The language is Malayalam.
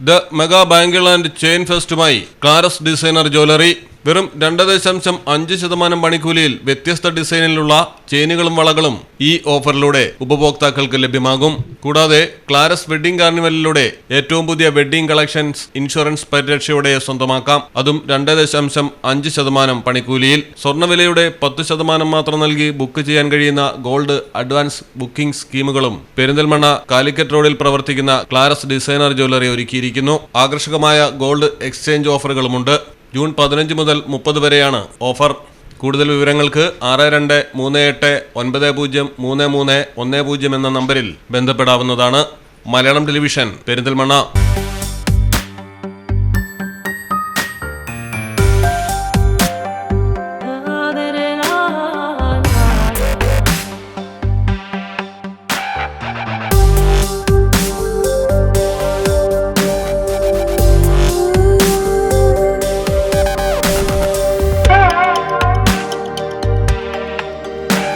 The mega bangle and chain ഫെസ്റ്റുമായി ക്ലാരസ് designer jewellery വെറും രണ്ട് ദശാംശം അഞ്ച് ശതമാനം പണിക്കൂലിയിൽ വ്യത്യസ്ത ഡിസൈനിലുള്ള ചെയിനുകളും വളകളും ഈ ഓഫറിലൂടെ ഉപഭോക്താക്കൾക്ക് ലഭ്യമാകും. കൂടാതെ ക്ലാരസ് വെഡ്ഡിംഗ് കാർണിവലിലൂടെ ഏറ്റവും പുതിയ വെഡ്ഡിംഗ് കളക്ഷൻസ് ഇൻഷുറൻസ് പരിരക്ഷയോടെ സ്വന്തമാക്കാം. അതും രണ്ട് ദശാംശം അഞ്ച് ശതമാനം പണിക്കൂലിയിൽ. സ്വർണവിലയുടെ പത്ത് ശതമാനം മാത്രം നൽകി ബുക്ക് ചെയ്യാൻ കഴിയുന്ന ഗോൾഡ് അഡ്വാൻസ് ബുക്കിംഗ് സ്കീമുകളും പെരിന്തൽമണ്ണ കാലിക്കറ്റ് റോഡിൽ പ്രവർത്തിക്കുന്ന ക്ലാരസ് ഡിസൈനർ ജ്വല്ലറി ഒരുക്കിയിരിക്കുന്നു. ആകർഷകമായ ഗോൾഡ് എക്സ്ചേഞ്ച് ഓഫറുകളുമുണ്ട്. ജൂൺ പതിനഞ്ച് മുതൽ മുപ്പത് വരെയാണ് ഓഫർ. കൂടുതൽ വിവരങ്ങൾക്ക് ആറ് രണ്ട് മൂന്ന് എട്ട് ഒൻപത് പൂജ്യം മൂന്ന് മൂന്ന് ഒന്ന് പൂജ്യം എന്ന നമ്പറിൽ ബന്ധപ്പെടാവുന്നതാണ്. Malayalam television Perinthalmanna.